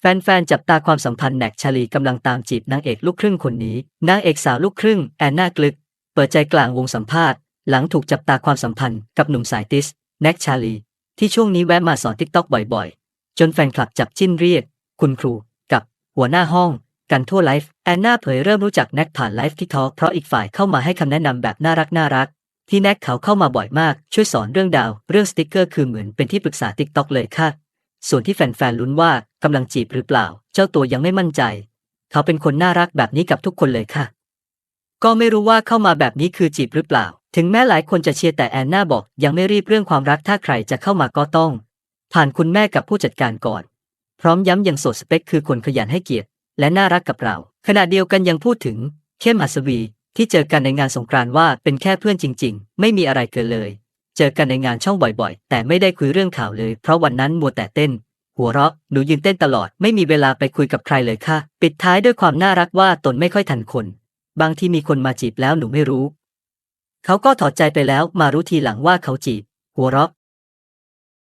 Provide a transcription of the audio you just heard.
แฟนๆ จับตาความสัมพันธ์แน็กชาลีกำลังตามจีบนางเอกลูกครึ่งคนนี้ นางเอกสาวลูกครึ่ง แอนนากลึก เปิดใจกลางวงสัมภาษณ์ หลังถูกจับตาความสัมพันธ์กับหนุ่มสายติสแน็กชาลี ที่ช่วงนี้แวะมาสอนทิกตอกบ่อยๆ จนแฟนคลับจับจิ้นเรียก คุณครู กับหัวหน้าห้อง กันทั่วไลฟ์แอนนาเผยเริ่มรู้จักแน็กผ่านไลฟ์ที่ทอกเพราะอีกฝ่ายเข้ามาให้คำแนะนำแบบน่ารักน่ารักที่แน็กเขาเข้ามาบ่อยมากช่วยสอนเรื่องดาว เรื่องสติกเกอร์คือเหมือนเป็นที่ปรึกษาทิกตอกเลยค่ะ ส่วนที่แฟนๆลุ้นว่ากำลังจีบหรือเปล่า เจ้าตัวยังไม่มั่นใจ เขาเป็นคนน่ารักแบบนี้กับทุกคนเลยค่ะ ก็ไม่รู้ว่าเข้ามาแบบนี้คือจีบหรือเปล่า ถึงแม้หลายคนจะเชียร์แต่แอนนาบอก ยังไม่รีบเรื่องความรักถ้าใครจะเข้ามาก็ต้อง ผ่านคุณแม่กับผู้จัดการก่อน พร้อมย้ำยังโสดสเปคคือคนขยันให้เกียรติ และน่ารักกับเรา ขณะเดียวกันยังพูดถึงเข้มอัศวีที่เจอกันในงานสงกรานต์ว่าเป็นแค่เพื่อนจริง ๆ ไม่มีอะไรเกินเลย เจอกันในงานช่องบ่อยๆ แต่ไม่ได้คุยเรื่องข่าวเลย เพราะวันนั้นมัวแต่เต้น หัวเราะหนูยืนเต้นตลอดไม่มีเวลาไปคุยกับใครเลยค่ะ ปิดท้ายด้วยความน่ารักว่าตนไม่ค่อยทันคน บางที่มีคนมาจีบแล้วหนูไม่รู้ เขาก็ถอดใจไปแล้วมารู้ทีหลังว่าเขาจีบ หัวเราะ